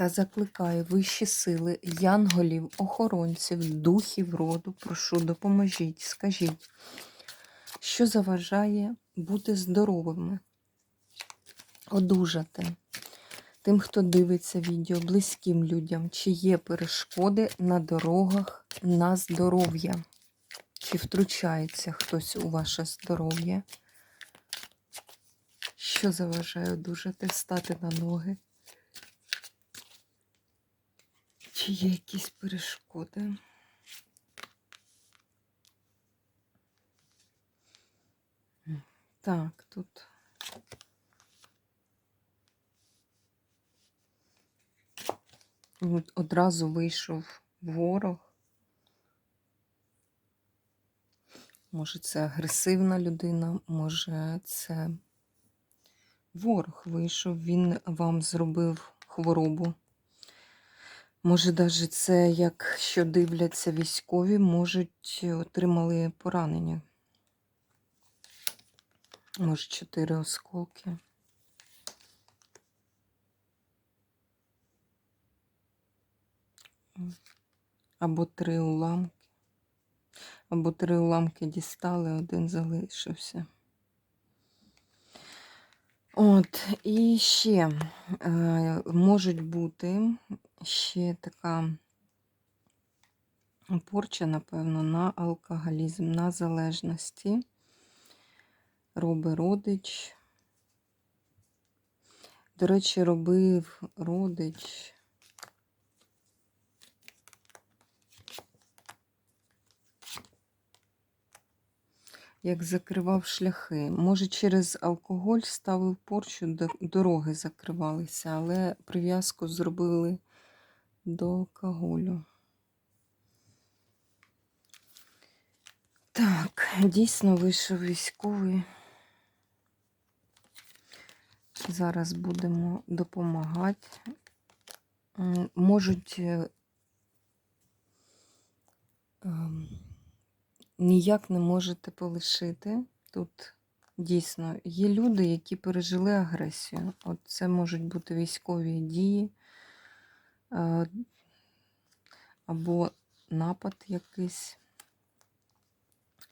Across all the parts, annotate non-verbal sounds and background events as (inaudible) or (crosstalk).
Та закликаю вищі сили, янголів, охоронців, духів роду, прошу, допоможіть, скажіть, що заважає бути здоровими, одужати тим, хто дивиться відео, близьким людям, чи є перешкоди на дорогах на здоров'я, чи втручається хтось у ваше здоров'я, що заважає одужати, стати на ноги. Чи є якісь перешкоди? Так, тут. От Одразу вийшов ворог. Може, це агресивна людина, може, це ворог вийшов, він вам зробив хворобу. Може, навіть це, якщо дивляться військові, можуть отримали поранення. Може, чотири осколки. Або три уламки. Або три уламки дістали, один залишився. От, і ще е, можуть бути ще така порча, напевно, на алкоголізм, на залежності. Роби родич. До речі, робив родич. Як закривав шляхи. Може, через алкоголь ставив порчу, дороги закривалися, але прив'язку зробили до алкоголю. Так, дійсно вийшов військовий. Зараз будемо допомагати. Можуть е, ем, ніяк не можете полишити. Тут дійсно є люди, які пережили агресію. От це можуть бути військові дії, Е, або напад якийсь.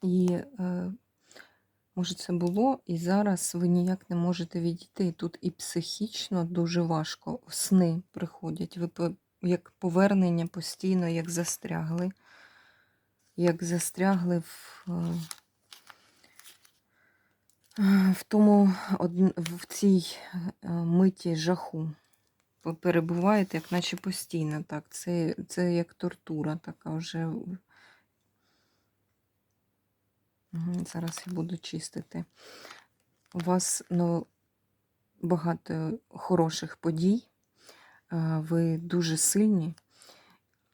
І, е, може, це було, і зараз ви ніяк не можете відійти. Тут і психічно дуже важко. Сни приходять. Ви як повернення постійно, як застрягли, як застрягли в е, в тому в цій миті жаху перебуваєте, як наче постійно. так. Це це як тортура така вже. Зараз я буду чистити. У вас ну, багато хороших подій, ви дуже сильні.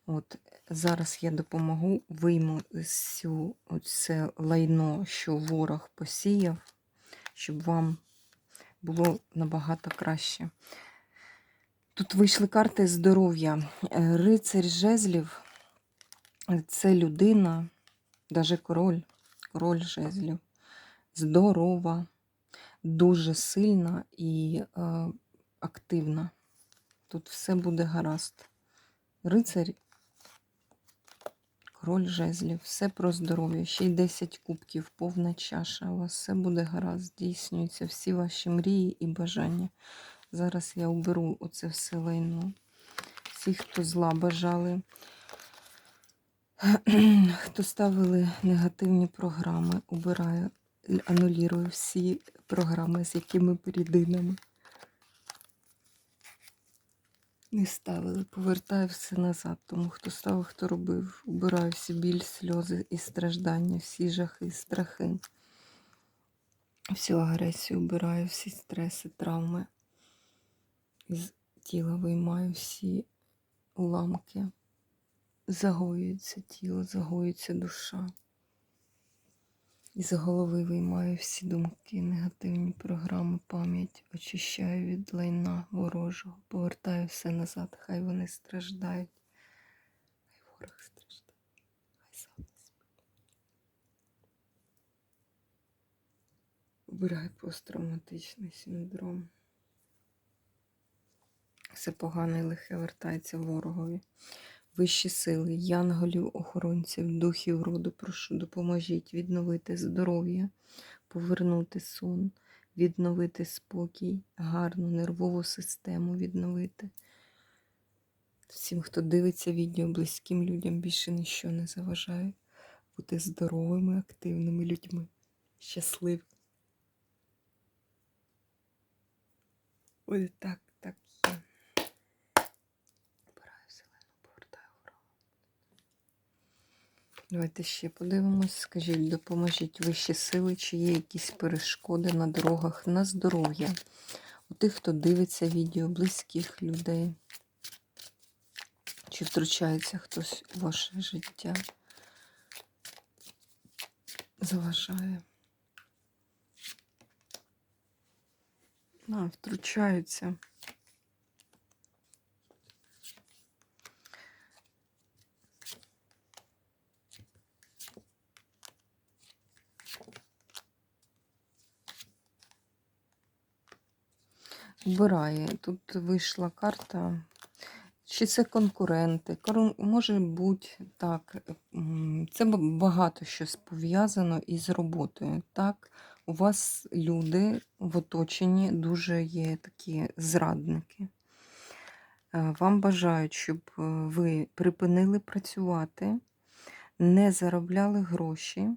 От, Зараз я допомогу вийму цю, це лайно, що ворог посіяв, щоб вам було набагато краще. Тут вийшли карти здоров'я. Е, рицарь жезлів це людина, навіть король, король жезлів. Здорова, дуже сильна і е, активна. Тут все буде гаразд. Рицарь, король жезлів, все про здоров'я. Ще й 10 кубків, повна чаша. У вас все буде гаразд, здійснюються всі ваші мрії і бажання. Зараз я уберу оце все лайно. Всі, хто зла бажали, (clears throat) хто ставили негативні програми, убираю, анулірую всі програми, з якими перединами. Не ставили, повертаю все назад, тому хто ставив, хто робив. Убираю всі біль, сльози і страждання, всі жахи, страхи, всю агресію убираю, всі стреси, травми тіла виймаю всі уламки. Загоюється тіло, загоюється душа. І з голови виймаю всі думки, негативні програми, пам'ять, очищаю від лайна ворожого, повертаю все назад, хай вони страждають. Хай ворог страждає, хай сам не. Убираю посттравматичний синдром. Все погане і лихе вертається ворогові. Вищі сили, янголів, охоронців, духів роду, прошу, допоможіть відновити здоров'я, повернути сон, відновити спокій, гарну нервову систему відновити. Всім, хто дивиться відео, близьким людям більше ніщо не заважає бути здоровими, активними людьми, щасливими. Ой, так, так є. Обираю зелену, повертаю ворога. Давайте ще подивимось. Скажіть, допоможіть вищі сили, чи є якісь перешкоди на дорогах на здоров'я у тих, хто дивиться відео, близьких людей. Чи втручається хтось у ваше життя? Заважає. А, втручаються. Вбирає. Тут вийшла карта. Чи це конкуренти? Може бути так. Це багато щось пов'язано із роботою. Так, у вас люди в оточенні дуже є такі зрадники. Е, Вам бажають, щоб е, ви припинили працювати, не заробляли гроші.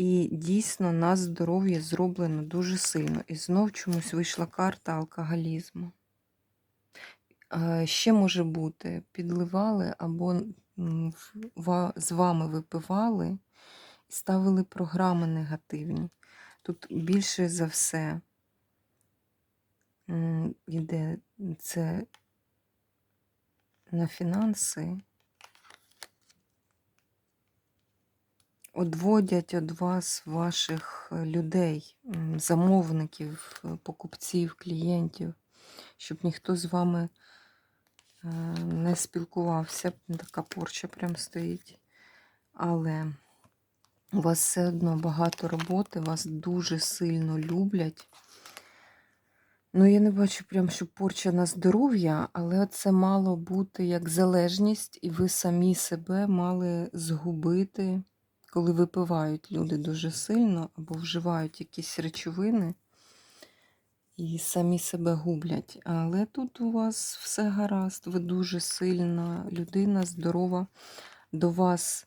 І дійсно на здоров'я зроблено дуже сильно. І знов чомусь вийшла карта алкоголізму. Е, Ще може бути, підливали або з вами випивали і ставили програми негативні. Тут більше за все йде це на фінанси. Одводять від вас ваших е, людей, замовників, е, покупців, клієнтів, щоб ніхто з вами е, не спілкувався. Така порча прям стоїть. Але у вас все одно багато роботи, вас дуже сильно люблять. Ну, я не бачу прям, що порча на здоров'я, але це мало бути як залежність, і ви самі себе мали згубити, коли випивають люди дуже сильно або вживають якісь речовини і самі себе гублять. Але тут у вас все гаразд, ви дуже сильна людина, здорова. До вас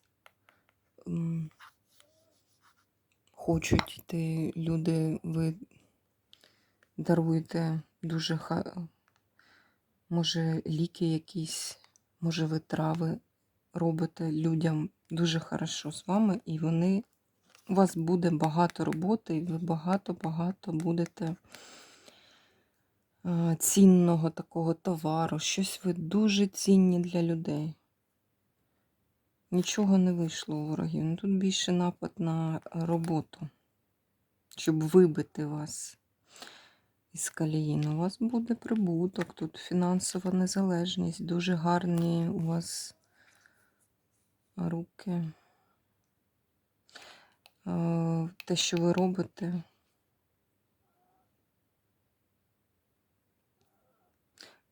хочуть йти люди, ви даруєте дуже може ліки якісь, може ви трави робите людям дуже хорошо з вами, і вони у вас буде багато роботи, і ви багато-багато будете е, цінного такого товару. Щось ви дуже цінні для людей. Нічого не вийшло у ворогів. Ну, Тут більше напад на роботу, щоб вибити вас із колії. У вас буде прибуток, тут фінансова незалежність, дуже гарні у вас руки. Е, Те, що ви робите.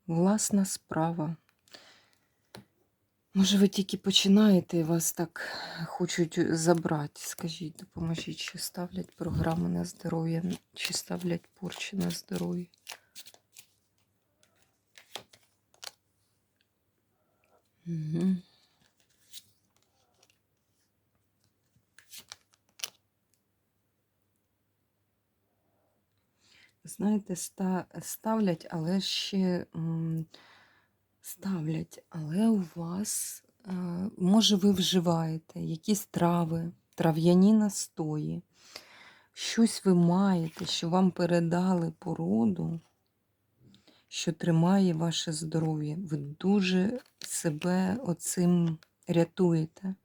Власна справа. Може, ви тільки починаєте і вас так хочуть забрати. Скажіть, допоможіть, чи ставлять програми на здоров'я, чи ставлять порчі на здоров'я. Угу. Знаєте, ста- ставлять, але ще ставлять, але у вас, е, може, ви вживаєте якісь трави, трав'яні настої, щось ви маєте, що вам передали по роду, що тримає ваше здоров'я. Ви дуже себе оцим рятуєте.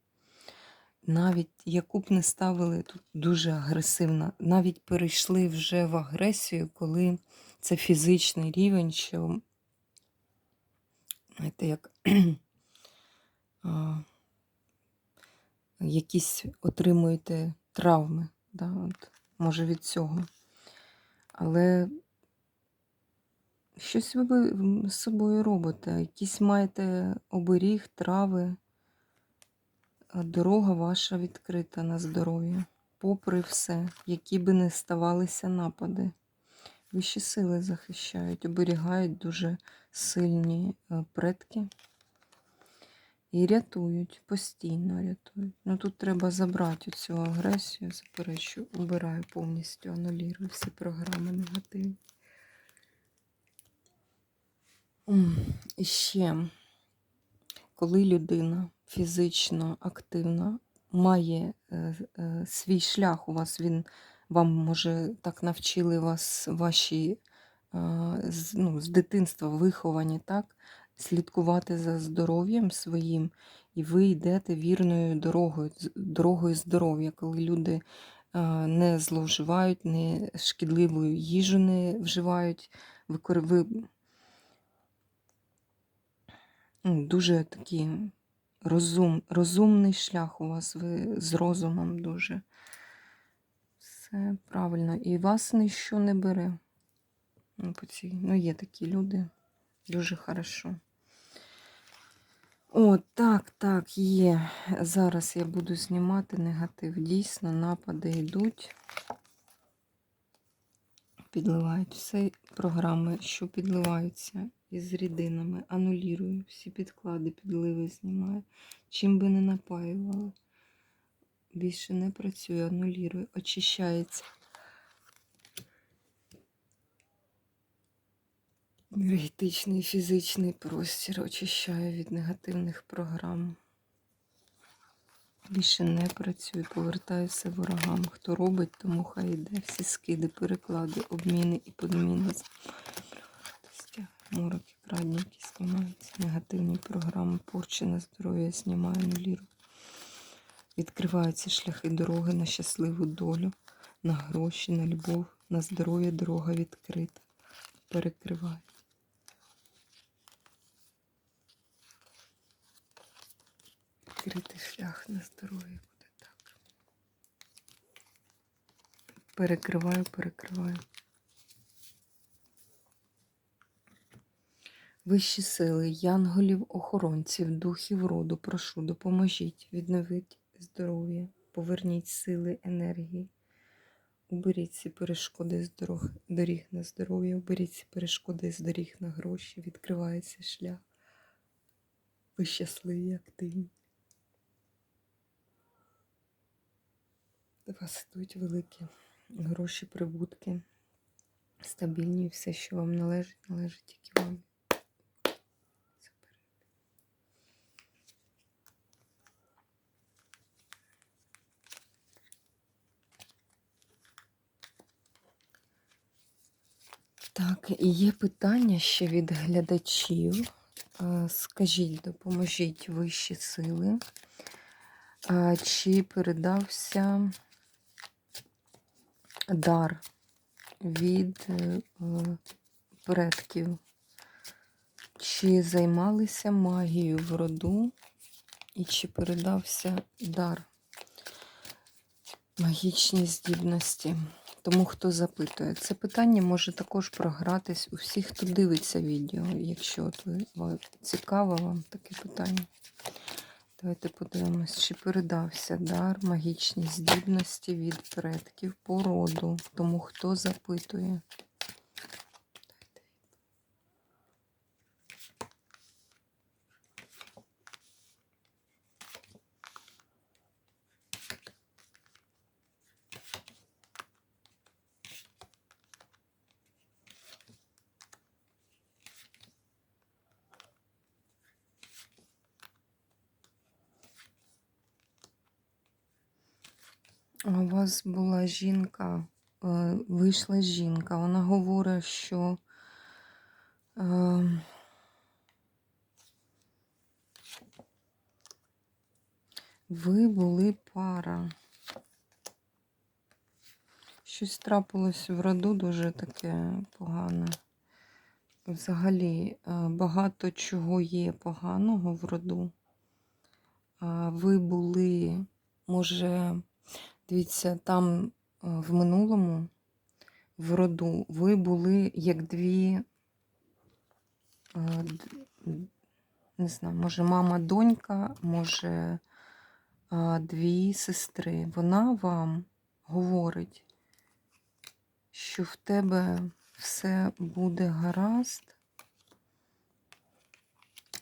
Навіть яку б не ставили, тут дуже агресивна, навіть перейшли вже в агресію, коли це фізичний рівень, що, знаєте, як (clears throat) а, якісь отримуєте травми, да, от, може від цього. Але щось ви з собою робите, якісь маєте оберіг, трави, дорога ваша відкрита на здоров'я, попри все, які би не ставалися напади. Вищі сили захищають, оберігають дуже сильні е, предки і рятують, постійно рятують. Ну тут треба забрати цю агресію, заперечу, убираю повністю, анулірую всі програми негативні. І ще, коли людина фізично активна, має е, е, свій шлях, у вас він вам може так навчили вас ваші е, з, ну, з дитинства виховані, так? Слідкувати за здоров'ям своїм, і ви йдете вірною дорогою, дорогою здоров'я, коли люди не зловживають, не шкідливу їжу не вживають, ви, кор- ви ну, дуже такий розум, розумний шлях у вас, ви з розумом дуже. Все правильно. І вас ніщо не бере. Ну, ну є такі люди. Дуже хорошо. О, так, так, є. Зараз я буду знімати негатив. Дійсно, напади йдуть. Підливають все програми, що підливаються із рідинами. Анулірую всі підклади, підливи знімаю. Чим би не напаювали. Більше не працює, анулірую, очищається. Енергетичний фізичний простір очищаю від негативних програм. Більше не працюю, повертаюся ворогам. Хто робить, тому хай йде. Всі скиди, переклади, обміни і подміни. Мороки, крадники знімаються. Негативні програми, порчі на здоров'я знімаю, анулірую. Відкриваються шляхи дороги на щасливу долю, на гроші, на любов, на здоров'я дорога відкрита. Перекриваю. Відкритий шлях на здоров'я буде так. Перекриваю, перекриваю. Вищі сили, янголів, охоронців, духів роду, прошу, допоможіть, відновіть здоров'я, поверніть сили, енергії. Уберіть ці перешкоди з дорог, доріг на здоров'я, уберіть ці перешкоди з доріг на гроші, відкривається шлях. Ви щасливі, активні. Вас йдуть великі гроші, прибутки, стабільні, все, що вам належить, належить тільки вам. Так, і є питання ще від глядачів. Е, Скажіть, допоможіть вищі сили. Чи передався дар від е, е, предків? Чи займалися магією в роду? І чи передався дар? Магічні здібності. Тому хто запитує, це питання може також програтись у всіх, хто дивиться відео, якщо цікаво вам таке питання. Давайте подивимось, чи передався дар магічні здібності від предків по роду. Тому хто запитує. У вас була жінка, е, вийшла жінка. Вона говорить, що Ем, Ви були пара. Щось трапилось в роду дуже таке погане. Взагалі, е, багато чого є поганого в роду. Ви були, може, дивіться, там е, в минулому, в роду, ви були як дві, е, не знаю, може, мама, донька, може, дві сестри. Вона вам говорить, що в тебе все буде гаразд,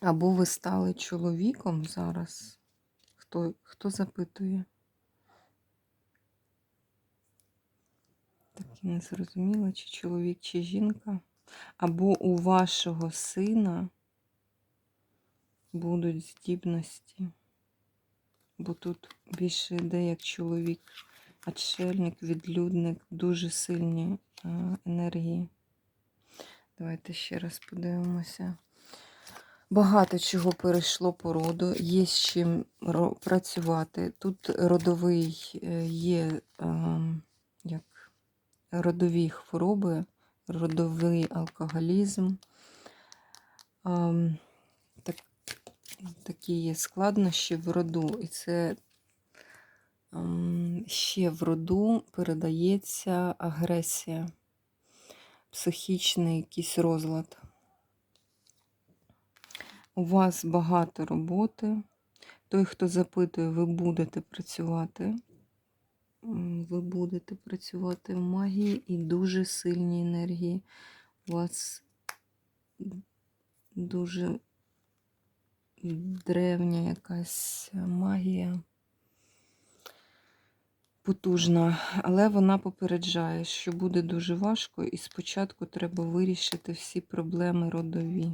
або ви стали чоловіком зараз. Хто, хто запитує? Так і не зрозуміла, чи чоловік, чи жінка. Або у вашого сина будуть здібності. Бо тут більше йде як чоловік, отшельник, відлюдник, дуже сильні е, енергії. Давайте ще раз подивимося. Багато чого перейшло по роду, є з чим працювати. Тут родовий е, є як родові хвороби, родовий алкоголізм. Ем, так, такі є складнощі в роду. І це ем, ще в роду передається агресія, психічний якийсь розлад. У вас багато роботи. Той, хто запитує, ви будете працювати. Ви будете працювати в магії і дуже сильні енергії. У вас дуже древня якась магія. Потужна, але вона попереджає, що буде дуже важко, і спочатку треба вирішити всі проблеми родові.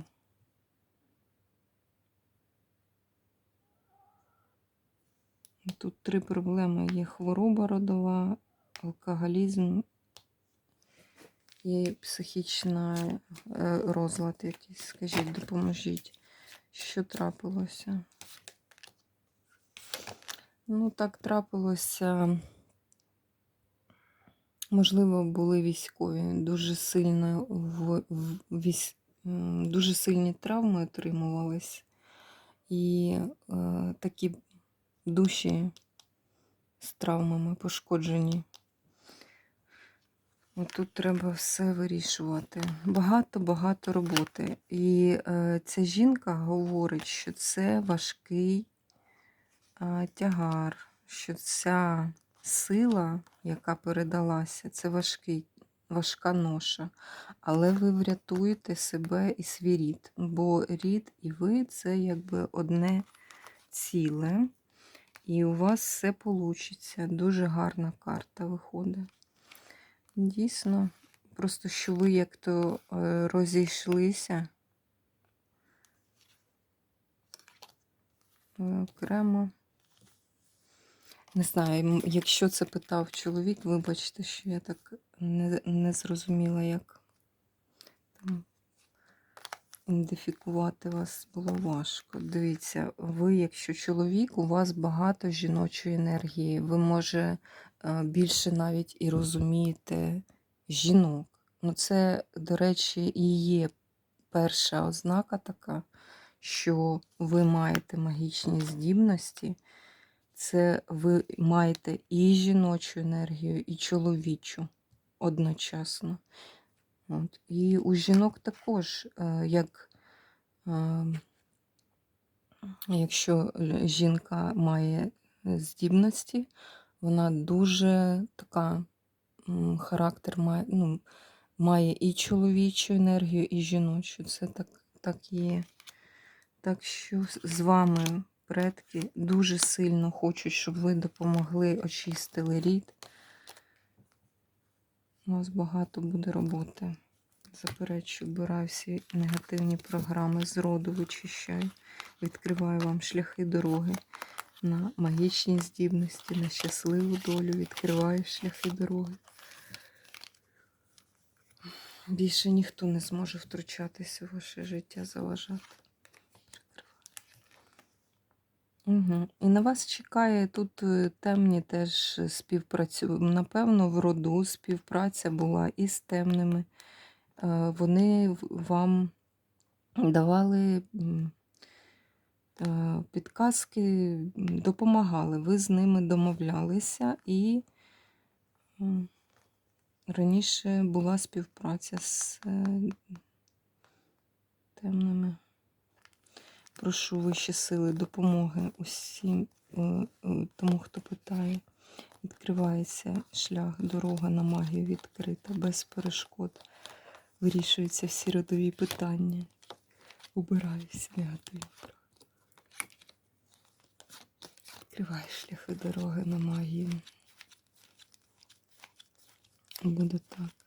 Тут три проблеми є: хвороба родова, алкоголізм і психічний е, розлад якийсь. Скажіть, допоможіть, що трапилося? Ну, так трапилося. Можливо, були військові, дуже сильно в, в, військ, дуже сильні травми отримувались. І е, такі душі з травмами пошкоджені. Тут треба все вирішувати. Багато-багато роботи. І е, ця жінка говорить, що це важкий е, тягар, що ця сила, яка передалася, це важкий, важка ноша. Але ви врятуєте себе і свій рід. Бо рід і ви це якби одне ціле. І у вас все вийде. Дуже гарна карта виходить. Дійсно, просто що ви як то е, розійшлися. Ви окремо. Не знаю, якщо це питав чоловік, вибачте, що я так не, не зрозуміла, як там ідентифікувати вас було важко. Дивіться, ви, якщо чоловік, у вас багато жіночої енергії. Ви, може, е, більше навіть і розумієте жінок. Ну, це, до речі, і є перша ознака така, що ви маєте магічні здібності. Це ви маєте і жіночу енергію, і чоловічу одночасно. От. І у жінок також, е, як якщо жінка має здібності, вона дуже така характер має, ну, має і чоловічу енергію, і жіночу. Це так, так є. Так що з вами предки дуже сильно хочуть, щоб ви допомогли, очистили рід. У вас багато буде роботи. Заперечую, вбираю всі негативні програми з роду вичищаю. Відкриваю вам шляхи дороги на магічні здібності, на щасливу долю. Відкриваю шляхи дороги. Більше ніхто не зможе втручатися в ваше життя, заважати. Угу. І на вас чекає тут е, темні теж співпрацю. Напевно, в роду співпраця була із темними. Е, Вони вам давали е, підказки, допомагали. Ви з ними домовлялися і раніше була співпраця з е, темними. Прошу вищі сили допомоги усім е, е, тому, хто питає. Відкривається шлях, дорога на магію відкрита, без перешкод. Вирішуються всі родові питання. Убираюся негатив. Відкривай шляхи дороги на магію. Буде так.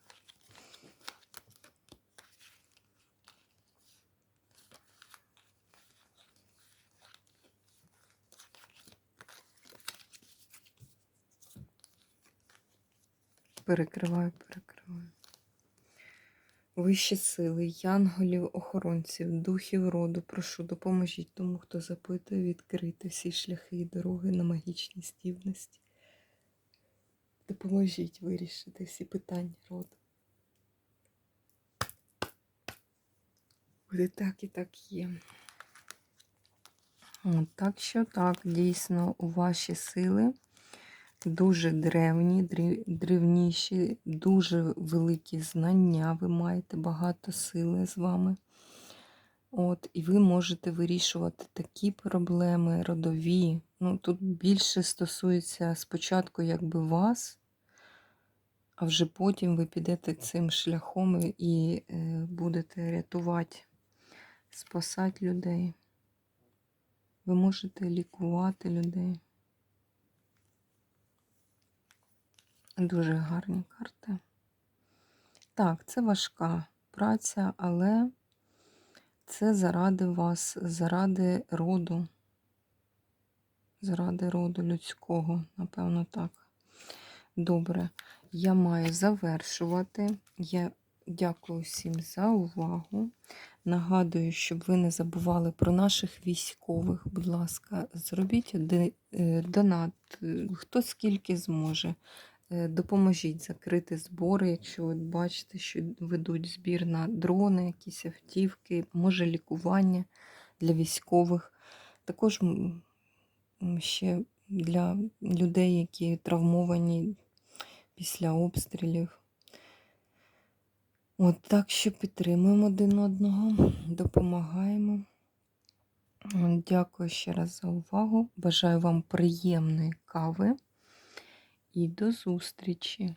Перекриваю, перекриваю. Вищі сили, янголів, охоронців, духів роду, прошу, допоможіть тому, хто запитує, відкрити всі шляхи і дороги на магічній здібності. Допоможіть вирішити всі питання роду. Буде так і так є. От, так що так, дійсно, у ваші сили дуже древні, древніші, дуже великі знання. Ви маєте багато сили з вами. От, і ви можете вирішувати такі проблеми родові. Ну, тут більше стосується спочатку якби вас, а вже потім ви підете цим шляхом і- е, будете рятувати, спасати людей. Ви можете лікувати людей. Дуже гарні карти. Так, це важка праця, але це заради вас, заради роду, заради роду людського, напевно, так. Добре, я маю завершувати. Я дякую всім за увагу. Нагадую, щоб ви не забували про наших військових. Будь ласка, зробіть е, донат, е, хто скільки зможе. Е, Допоможіть закрити збори, якщо ви бачите, що ведуть збір на дрони, якісь автівки, може лікування для військових. Також ще для людей, які травмовані після обстрілів. От так що підтримуємо один одного, допомагаємо. Дякую ще раз за увагу. Бажаю вам приємної кави і до зустрічі!